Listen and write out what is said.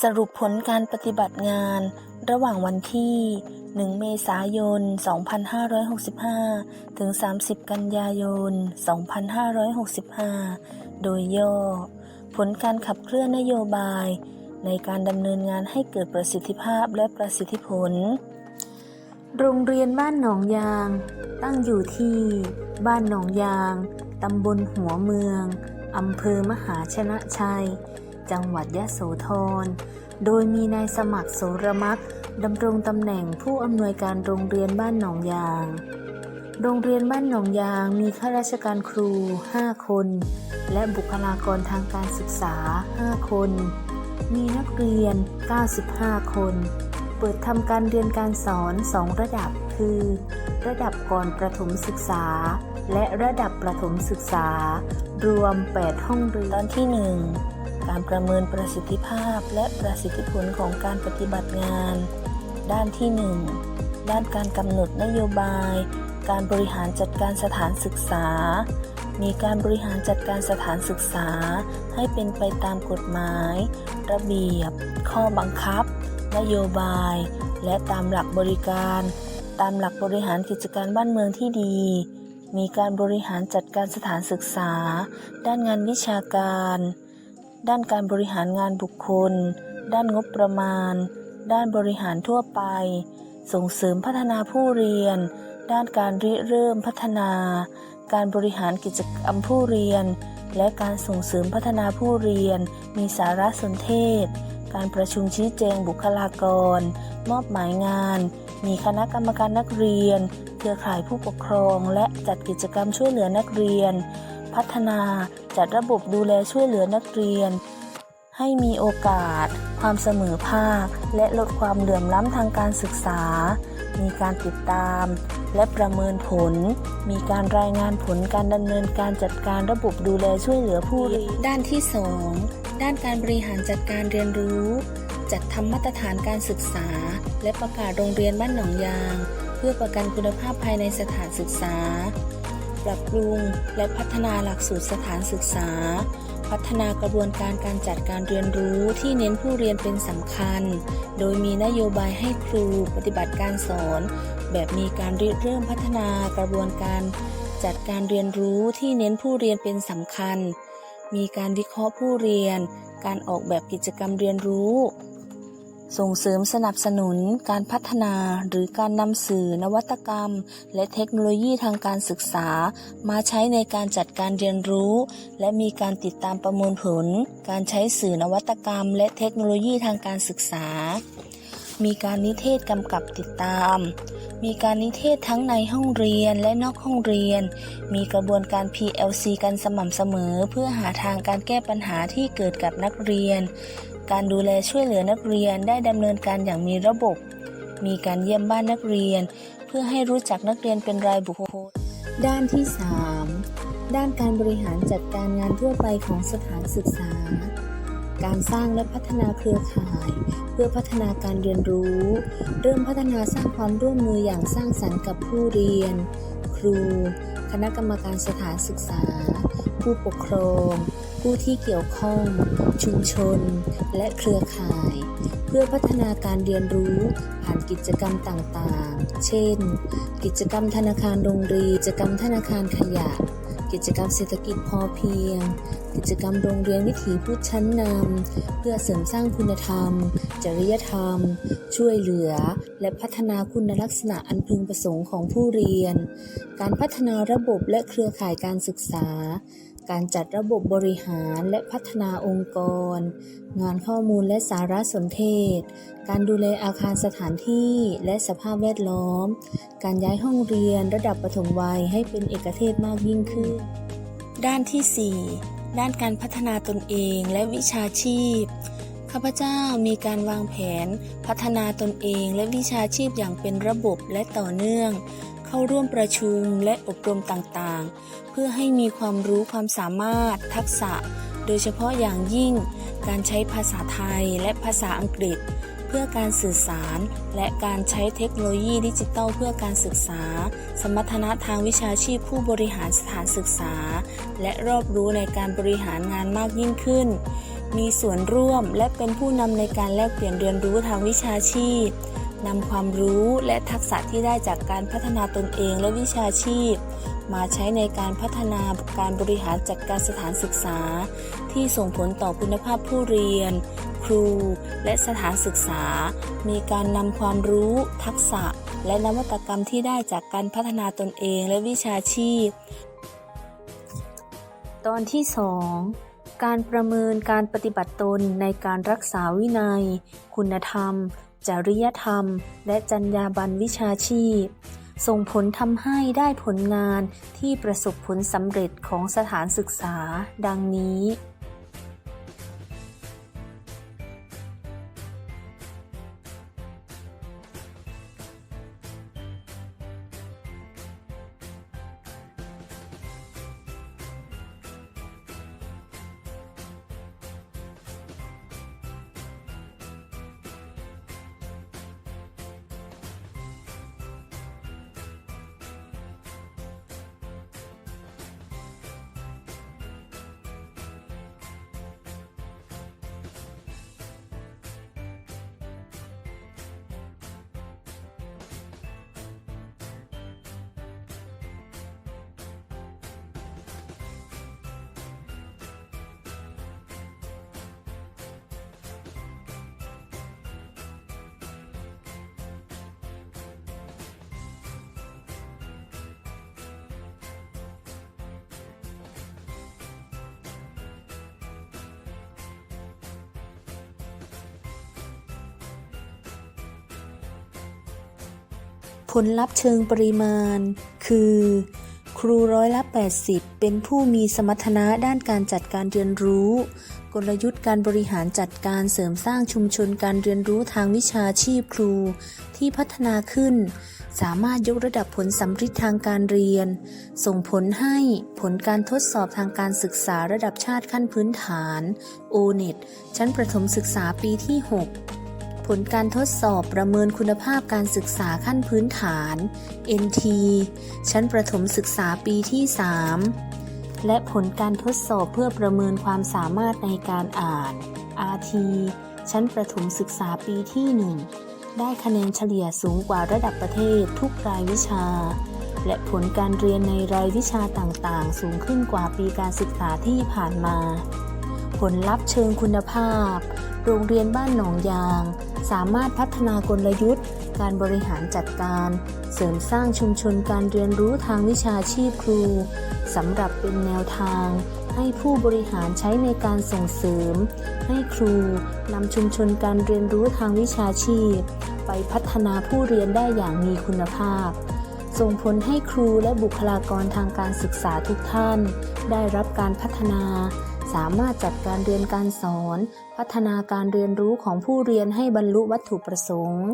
สรุปผลการปฏิบัติงานระหว่างวันที่ 1 เมษายน 2565 ถึง 30 กันยายน 2565 โดยย่อ ผลการขับเคลื่อนนโยบาย ในการดำเนินงานให้เกิดประสิทธิภาพและประสิทธิผล โรงเรียนบ้านหนองยาง ตั้งอยู่ที่ บ้านหนองยาง ตำบลหัวเมือง อำเภอมหาชนะชัย จังหวัดยะโสธร โดยมีนายสมัครโสรมักดำรงตำแหน่งผู้อำนวยการโรงเรียนบ้านหนองยาง โรงเรียนบ้านหนองยางมีข้าราชการครู 5 คน และบุคลากรทางการศึกษา 5 คน มีนักเรียน 95 คน เปิดทำการเรียนการสอน 2 ระดับคือ ระดับก่อนประถมศึกษา และระดับประถมศึกษา รวม 8 ห้องเรียนตอนที่ 1 การประเมินประสิทธิภาพและประสิทธิผลของการปฏิบัติงาน ด้านที่ 1 ด้านการกำหนดนโยบาย การบริหารจัดการสถานศึกษา มีการบริหารจัดการสถานศึกษา ให้เป็นไปตามกฎหมาย ระเบียบ ข้อบังคับ นโยบาย และตามหลักบริการ ตามหลักบริหารกิจการบ้านเมืองที่ดีมีการบริหารจัดการสถานศึกษา ด้านงานวิชาการ ด้านการบริหารงานบุคคล ด้านงบประมาณ ด้านบริหารทั่วไป ส่งเสริมพัฒนาผู้เรียน ด้านการริเริ่มพัฒนา การบริหารกิจกรรมผู้เรียน และการส่งเสริมพัฒนาผู้เรียน มีสารสนเทศ การประชุมชี้แจงบุคลากร มอบหมายงาน มีคณะกรรมการนักเรียน เครือข่ายผู้ปกครอง และจัดกิจกรรมช่วยเหลือนักเรียน พัฒนาจัดระบบดูแลช่วยเหลือนักเรียน ให้มีโอกาส ความเสมอภาค และลดความเหลื่อมล้ำทางการศึกษา มีการติดตาม และประเมินผล มีการรายงานผลการดำเนินการจัดการระบบดูแลช่วยเหลือผู้เรียนด้านที่ 2 ด้านการบริหารจัดการเรียนรู้ จัดทำมาตรฐานการศึกษา และประกาศโรงเรียนบ้านหนองยาง เพื่อประกันคุณภาพภายในสถานศึกษา ปรับปรุง และพัฒนาหลักสูตรสถานศึกษา พัฒนากระบวนการการจัดการเรียนรู้ที่เน้นผู้เรียนเป็นสำคัญ โดยมีนโยบายให้ครูปฏิบัติการสอน แบบมีการเริ่มพัฒนากระบวนการจัดการเรียนรู้ที่เน้นผู้เรียนเป็นสำคัญ มีการวิเคราะห์ผู้เรียน การออกแบบกิจกรรมเรียนรู้ ส่งเสริมสนับสนุนการพัฒนาหรือการนำสื่อนวัตกรรม และเทคโนโลยีทางการศึกษา มาใช้ในการจัดการเรียนรู้ และมีการติดตามประมวลผล การใช้สื่อนวัตกรรม และเทคโนโลยีทางการศึกษา มีการนิเทศกำกับติดตาม มีการนิเทศทั้งในห้องเรียนและนอกห้องเรียน มีกระบวนการ PLC กันสม่ำเสมอ เพื่อหาทางการแก้ปัญหาที่เกิดกับนักเรียน การดูแลช่วยเหลือนักเรียนได้ดำเนินการอย่างมีระบบ มีการเยี่ยมบ้านนักเรียน เพื่อให้รู้จักนักเรียนเป็นรายบุคคล ด้านที่ 3 ด้านการบริหารจัดการงานทั่วไปของสถานศึกษา การสร้างและพัฒนาเครือข่าย เพื่อพัฒนาการเรียนรู้ เริ่มพัฒนาสร้างความร่วมมืออย่างสร้างสรรค์กับผู้เรียน ครู คณะกรรมการสถานศึกษา ผู้ปกครอง ผู้ที่เกี่ยวข้อง ชุมชน และเครือข่าย เพื่อพัฒนาการเรียนรู้ผ่านกิจกรรมต่างๆ เช่น กิจกรรมธนาคารโรงเรียนกิจกรรมธนาคารขยะ กิจกรรมเศรษฐกิจพอเพียง กิจกรรมโรงเรียนวิถีพุทธชั้นนำ เพื่อเสริมสร้างคุณธรรม จริยธรรม ช่วยเหลือ และพัฒนาคุณลักษณะอันพึงประสงค์ของผู้เรียน การพัฒนาระบบและเครือข่ายการศึกษา การจัดระบบบริหารและพัฒนาองค์กร งานข้อมูลและสารสนเทศ การดูแลอาคารสถานที่และสภาพแวดล้อม การย้ายห้องเรียนระดับปฐมวัยให้เป็นเอกเทศมากยิ่งขึ้น ด้านที่ 4 ด้านการพัฒนาตนเองและวิชาชีพข้าพเจ้ามีการวางแผน พัฒนาตนเองและวิชาชีพอย่างเป็นระบบและต่อเนื่อง เข้าร่วมประชุมและอบรมต่างๆ เพื่อให้มีความรู้ความสามารถ ทักษะ โดยเฉพาะอย่างยิ่ง การใช้ภาษาไทยและภาษาอังกฤษ เพื่อการสื่อสาร และการใช้เทคโนโลยีดิจิทัลเพื่อการศึกษา สมรรถนะทางวิชาชีพผู้บริหารสถานศึกษา และรอบรู้ในการบริหารงานมากยิ่งขึ้น มีส่วนร่วมและเป็นผู้นำในการแลกเปลี่ยนเรียนรู้ทางวิชาชีพ นำความรู้และทักษะที่ได้จากการพัฒนาตนเองและวิชาชีพ มาใช้ในการพัฒนาการบริหารจัดการสถานศึกษา ที่ส่งผลต่อคุณภาพผู้เรียน ครู และสถานศึกษา มีการนำความรู้ ทักษะ และนวัตกรรมที่ได้จากการพัฒนาตนเองและวิชาชีพ ตอนที่ 2การประเมินการปฏิบัติตนในการรักษาวินัย คุณธรรม จริยธรรม และจรรยาบรรณวิชาชีพ ส่งผลทำให้ได้ผลงานที่ประสบผลสำเร็จของสถานศึกษา ดังนี้ ผลลัพธ์เชิงปริมาณ คือ ครูร้อยละ 80 เป็นผู้มีสมรรถนะด้านการจัดการเรียนรู้ กลยุทธ์การบริหารจัดการเสริมสร้างชุมชนการเรียนรู้ทางวิชาชีพครู ที่พัฒนาขึ้น สามารถยกระดับผลสัมฤทธิ์ทางการเรียน ส่งผลให้ผลการทดสอบทางการศึกษาระดับชาติขั้นพื้นฐาน o n e t ชั้นประถมศึกษาปีที่ 6 ผลการทดสอบประเมินคุณภาพการศึกษาขั้นพื้นฐาน NT ชั้นประถมศึกษาปีที่ 3 และผลการทดสอบเพื่อประเมินความสามารถในการอ่าน RT ชั้นประถมศึกษาปีที่ 1 ได้คะแนนเฉลี่ยสูงกว่าระดับประเทศทุกรายวิชา และผลการเรียนในรายวิชาต่างๆ สูงขึ้นกว่าปีการศึกษาที่ผ่านมา ผลลัพธ์เชิงคุณภาพ โรงเรียนบ้านหนองยาง สามารถพัฒนากลยุทธ์ การบริหารจัดการ เสริมสร้างชุมชนการเรียนรู้ทางวิชาชีพครูสำหรับเป็นแนวทาง ให้ผู้บริหารใช้ในการส่งเสริม ให้ครูนำชุมชนการเรียนรู้ทางวิชาชีพ ไปพัฒนาผู้เรียนได้อย่างมีคุณภาพ ส่งผลให้ครูและบุคลากรทางการศึกษาทุกท่าน ได้รับการพัฒนา สามารถจัดการเรียนการสอน พัฒนาการเรียนรู้ของผู้เรียนให้บรรลุวัตถุประสงค์